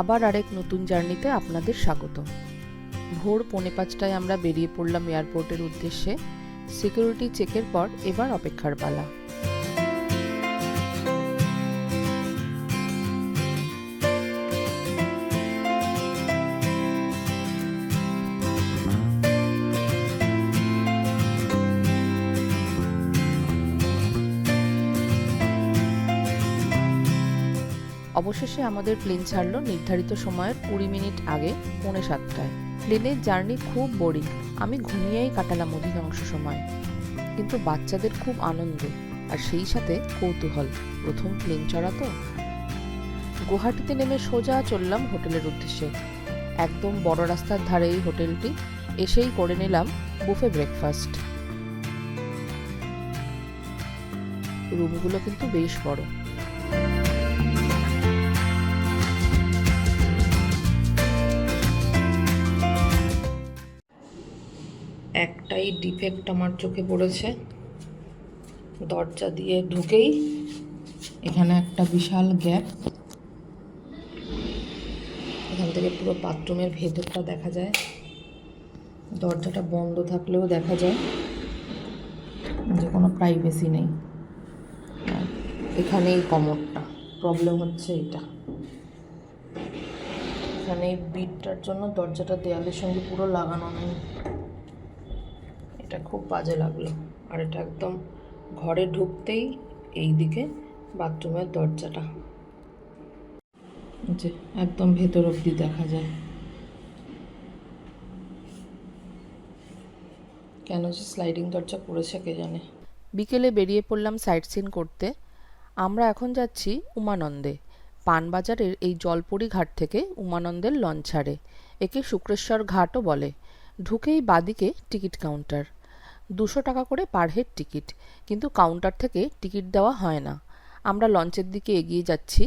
আবার আরেক নতুন জার্নিতে আপনাদের স্বাগত ভোর পৌনে পাঁচটায় আমরা বেরিয়ে পড়লাম এয়ারপোর্টের উদ্দেশ্যে। সিকিউরিটি চেকের পর এবার অপেক্ষার পালা। অবশেষে আমাদের প্লেন ছাড়লো নির্ধারিত সময়ের কুড়ি মিনিট আগে, পৌনে সাতটায়। প্লেনের জার্নি খুব বোরিং আমি ঘুমিয়েই কাটালাম অধিকাংশ সময়। কিন্তু বাচ্চাদের খুব আনন্দ, আর সেই সাথে কৌতূহল। প্রথম প্লেন চড়া তো? গুয়াহাটিতে নেমে সোজা চললাম হোটেলের উদ্দেশ্যে। একদম বড় রাস্তার ধারে এই হোটেলটি, এসেই করে নিলাম বুফে ব্রেকফাস্ট রুমগুলো কিন্তু বেশ বড়। একটাই ডিফেক্ট আমার চোখে পড়েছে। দরজা দিয়ে ঢুকেই এখানে একটা বিশাল গ্যাপ এখান থেকে পুরো বাথরুমের ভেতরটা দেখা যায়। দরজাটা বন্ধ থাকলেও দেখা যায় যে কোনো প্রাইভেসি নেই। আর এখানে এই কমরটা। প্রবলেম হচ্ছে এটা। এখানে বিটটার জন্য দরজাটা দেয়ালের সঙ্গে পুরো লাগানো নেই। এটা খুব বাজে লাগল। আর এটা একদম ঘরে ঢুকতেই এই দিকে বাথরুমের দরজাটা। যে একদম ভেতর অবধি দেখা যায়। কেন যে স্লাইডিং দরজা পড়েছে কে জানে। বিকেলে বেরিয়ে পড়লাম সাইট সিন করতে। আমরা এখন যাচ্ছি উমানন্দে। পানবাজারের এই জলপুরি ঘাট থেকে উমানন্দের লঞ্চ ছাড়ে একে শুক্রেশ্বর ঘাটও বলে। ঢুকেই বাদিকে টিকিট কাউন্টার দুশো টাকা করে পার হেড টিকিট, কিন্তু কাউন্টার থেকে টিকিট দেওয়া হয় না। আমরা লঞ্চের দিকে এগিয়ে যাচ্ছি।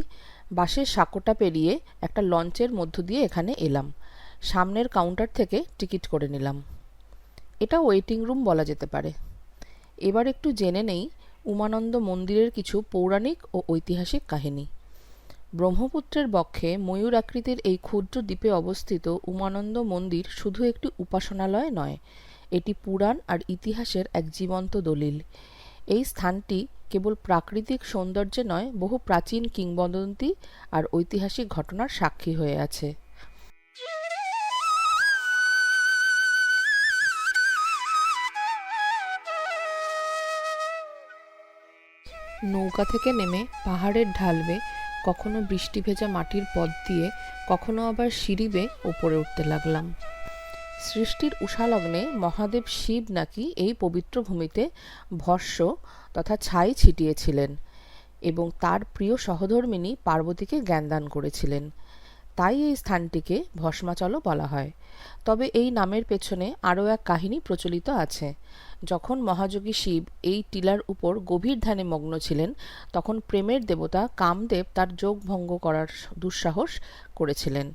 বাসের সাঁকোটা পেরিয়ে একটা লঞ্চের মধ্য দিয়ে এখানে এলাম। সামনের কাউন্টার থেকে টিকিট করে নিলাম। এটা ওয়েটিং রুম বলা যেতে পারে। এবার একটু জেনে নেই উমানন্দ মন্দিরের কিছু পৌরাণিক ও ঐতিহাসিক কাহিনী। ব্রহ্মপুত্রের বক্ষে ময়ূর আকৃতির এই ক্ষুদ্র দ্বীপে অবস্থিত উমানন্দ মন্দির শুধু একটি উপাসনালয় নয় এটি পুরাণ আর ইতিহাসের এক জীবন্ত দলিল। এই স্থানটি কেবল প্রাকৃতিক সৌন্দর্যে নয়, বহু প্রাচীন কিংবদন্তি আর ঐতিহাসিক ঘটনার সাক্ষী হয়ে আছে। নৌকা থেকে নেমে পাহাড়ের ঢাল বেয়ে কখনো বৃষ্টি ভেজা মাটির পথ দিয়ে, কখনো আবার সিঁড়ি ওপরে উঠতে লাগলাম। সৃষ্টির উষালগ্নে মহাদেব শিব নাকি এই পবিত্র ভূমিতে ভস্য তথা ছাই ছিটিয়েছিলেন এবং তার প্রিয় সহধর্মিণী পার্বতীকে জ্ঞানদান করেছিলেন। তাই এই স্থানটিকে ভস্মাচলও বলা হয়। তবে এই নামের পেছনে আরও এক কাহিনী প্রচলিত আছে। যখন মহাযোগী শিব এই টিলার উপর গভীর ধ্যানে মগ্ন ছিলেন, তখন প্রেমের দেবতা কামদেব তার যোগ ভঙ্গ করার দুঃসাহস করেছিলেন।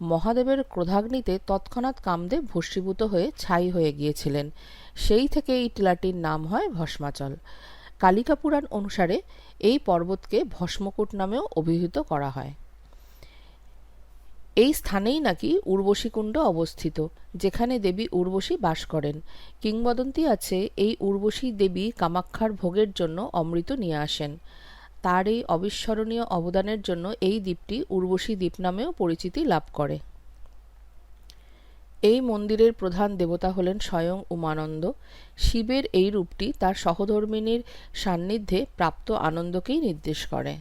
মহাদেবের ক্রোধাগ্নিতে তৎক্ষণাৎ কামদেব ভস্মীভূত হয়ে ছাই হয়ে গিয়েছিলেন। সেই থেকে এই টিলাটির নাম হয় ভস্মাচল। কালিকা পুরাণ অনুসারে এই পর্বতকে ভস্মকূট নামেও অভিহিত করা হয়। এই স্থানেই নাকি উর্বশীকুণ্ড অবস্থিত, যেখানে দেবী উর্বশী বাস করেন। কিংবদন্তি আছে এই উর্বশী দেবী কামাক্ষার ভোগের জন্য অমৃত নিয়ে আসেন। তার এই অবিস্মরণীয় অবদানের জন্য এই দ্বীপটি উর্বশী দ্বীপ নামেও পরিচিতি লাভ করে। এই মন্দিরের প্রধান দেবতা হলেন স্বয়ং উমানন্দ। শিবের এই রূপটি তার সহধর্মিনীর সান্নিধ্যে প্রাপ্ত আনন্দকেই নির্দেশ করে।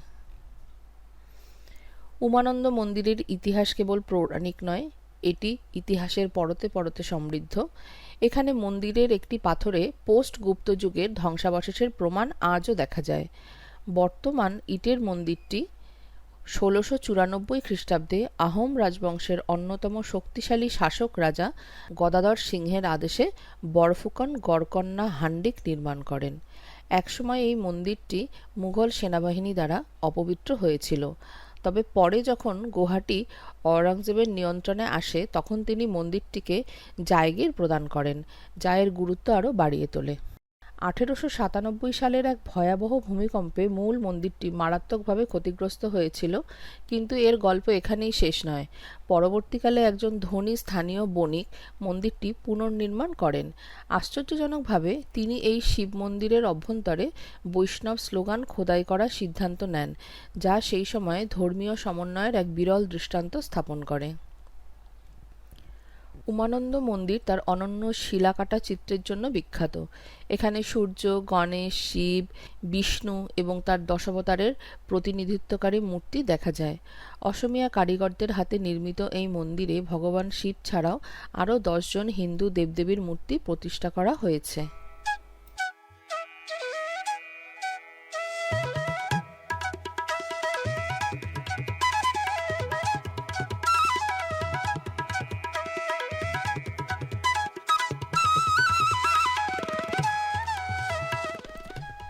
উমানন্দ মন্দিরের ইতিহাস কেবল পৌরাণিক নয়, এটি ইতিহাসের পরতে পরতে সমৃদ্ধ। এখানে মন্দিরের একটি পাথরে পোস্ট গুপ্ত যুগের ধ্বংসাবশেষের প্রমাণ আজও দেখা যায়। বর্তমান ইটের মন্দিরটি ষোলোশো চুরানব্বই খ্রিস্টাব্দে আহোম রাজবংশের অন্যতম শক্তিশালী শাসক রাজা গদাধর সিংহের আদেশে বরফুকন গড়কন্যা হান্ডিক নির্মাণ করেন। একসময় এই মন্দিরটি মুঘল সেনাবাহিনী দ্বারা অপবিত্র হয়েছিল। তবে পরে যখন গুয়াহাটি অরঙ্গজেবের নিয়ন্ত্রণে আসে, তখন তিনি মন্দিরটিকে জায়গির প্রদান করেন, যা এর গুরুত্ব আরও বাড়িয়ে তোলে। আঠেরোশো সাতানব্বই সালের এক ভয়াবহ ভূমিকম্পে মূল মন্দিরটি মারাত্মকভাবে ক্ষতিগ্রস্ত হয়েছিল, কিন্তু এর গল্প এখানেই শেষ নয়। পরবর্তীকালে একজন ধনী স্থানীয় বণিক মন্দিরটি পুনর্নির্মাণ করেন। আশ্চর্যজনকভাবে, তিনি এই শিব মন্দিরের অভ্যন্তরে বৈষ্ণব স্লোগান খোদাই করার সিদ্ধান্ত নেন, যা সেই সময়ে ধর্মীয় সমন্বয়ের এক বিরল দৃষ্টান্ত স্থাপন করে। উমানন্দ মন্দির তার অনন্য শিলাকাটা চিত্রের জন্য বিখ্যাত। এখানে সূর্য, গণেশ, শিব, বিষ্ণু এবং তার দশাবতারের প্রতিনিধিত্বকারী মূর্তি দেখা যায়। অসমীয়া কারিগরদের হাতে নির্মিত এই মন্দিরে ভগবান শিব ছাড়াও আরও দশজন হিন্দু দেবদেবীর মূর্তি প্রতিষ্ঠা করা হয়েছে।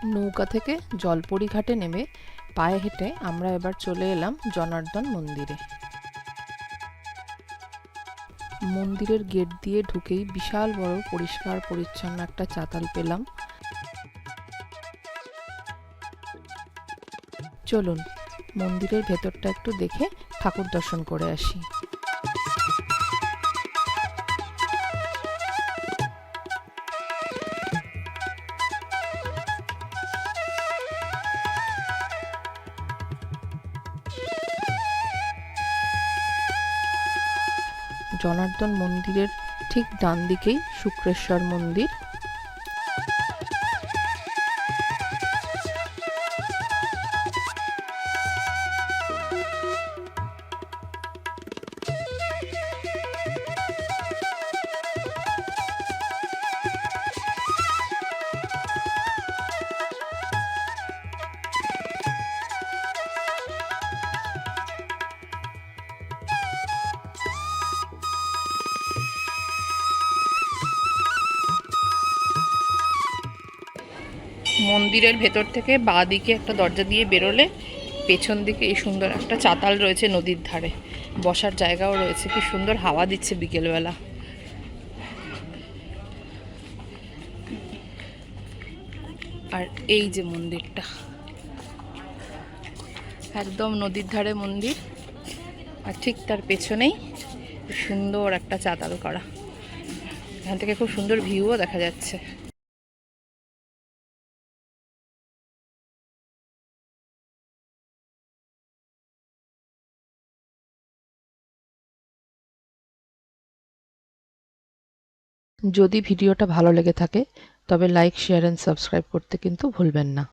নৌকা থেকে জলপরি ঘাটে নেমে পায়ে হেঁটে আমরা এবার চলে এলাম জনার্দন মন্দিরে। মন্দিরের গেট দিয়ে ঢুকেই বিশাল বড় পরিষ্কার পরিচ্ছন্ন একটা চাতাল পেলাম। চলুন, মন্দিরের ভেতরটা একটু দেখে ঠাকুর দর্শন করে আসি। জনার্দন মন্দিরের ঠিক ডান দিকেই শুক্রেশ্বর মন্দির। মন্দিরের ভেতর থেকে বাঁ দিকে একটা দরজা দিয়ে বেরোলে পেছন দিকে এই সুন্দর একটা চাতাল রয়েছে নদীর ধারে। বসার জায়গাও রয়েছে, কি সুন্দর হাওয়া দিচ্ছে বিকেলবেলা। আর এই যে মন্দিরটা, একদম নদীর ধারে মন্দির, আর ঠিক তার পেছনেই সুন্দর একটা চাতাল করা। এখান থেকে খুব সুন্দর ভিউও দেখা যাচ্ছে। যদি ভিডিওটা ভালো লেগে থাকে তবে লাইক শেয়ার অ্যান্ড সাবস্ক্রাইব করতে কিন্তু ভুলবেন না।